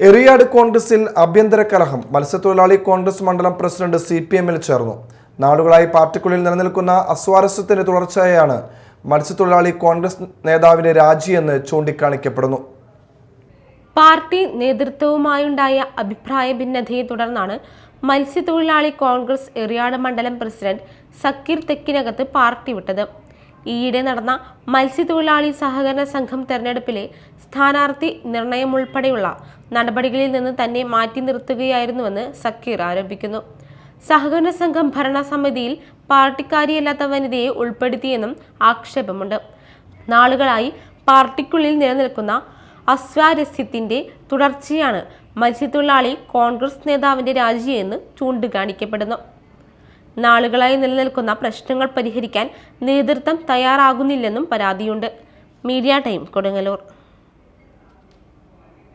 എറിയാട് കോൺഗ്രസിൽ ആഭ്യന്തര കലഹം. മത്സ്യത്തൊഴിലാളി കോൺഗ്രസ് മണ്ഡലം പ്രസിഡന്റ് സി പി എമ്മിൽ ചേർന്നു. നാടുകളായി പാർട്ടിക്കുള്ളിൽ നിലനിൽക്കുന്ന അസ്വാരസ്യത്തിന്റെ തുടർച്ചയായാണ് മത്സ്യത്തൊഴിലാളി കോൺഗ്രസ് നേതാവിന്റെ രാജിയെന്ന് ചൂണ്ടിക്കാണിക്കപ്പെടുന്നു. പാർട്ടി നേതൃത്വവുമായുണ്ടായ അഭിപ്രായ ഭിന്നതയെ തുടർന്നാണ് മത്സ്യത്തൊഴിലാളി കോൺഗ്രസ് എറിയാട് മണ്ഡലം പ്രസിഡന്റ് സക്കീർ തെക്കിനകത്ത് പാർട്ടി വിട്ടത്. ഈയിടെ നടന്ന മത്സ്യത്തൊഴിലാളി സഹകരണ സംഘം തെരഞ്ഞെടുപ്പിലെ സ്ഥാനാർത്ഥി നിർണയം ഉൾപ്പെടെയുള്ള നടപടികളിൽ നിന്ന് തന്നെ മാറ്റി നിർത്തുകയായിരുന്നുവെന്ന് സക്കീർ ആരോപിക്കുന്നു. സഹകരണ സംഘം ഭരണസമിതിയിൽ പാർട്ടിക്കാരിയല്ലാത്ത വനിതയെ ഉൾപ്പെടുത്തിയെന്നും ആക്ഷേപമുണ്ട്. നാളുകളായി പാർട്ടിക്കുള്ളിൽ നിലനിൽക്കുന്ന അസ്വാരസ്യത്തിന്റെ തുടർച്ചയാണ് മത്സ്യത്തൊഴിലാളി കോൺഗ്രസ് നേതാവിന്റെ രാജിയെന്ന് ചൂണ്ടിക്കാണിക്കപ്പെടുന്നു. നാളുകളായി നിലനിൽക്കുന്ന പ്രശ്നങ്ങൾ പരിഹരിക്കാൻ നേതൃത്വം തയ്യാറാകുന്നില്ലെന്നും പരാതിയുണ്ട്. Media time Kodungallur.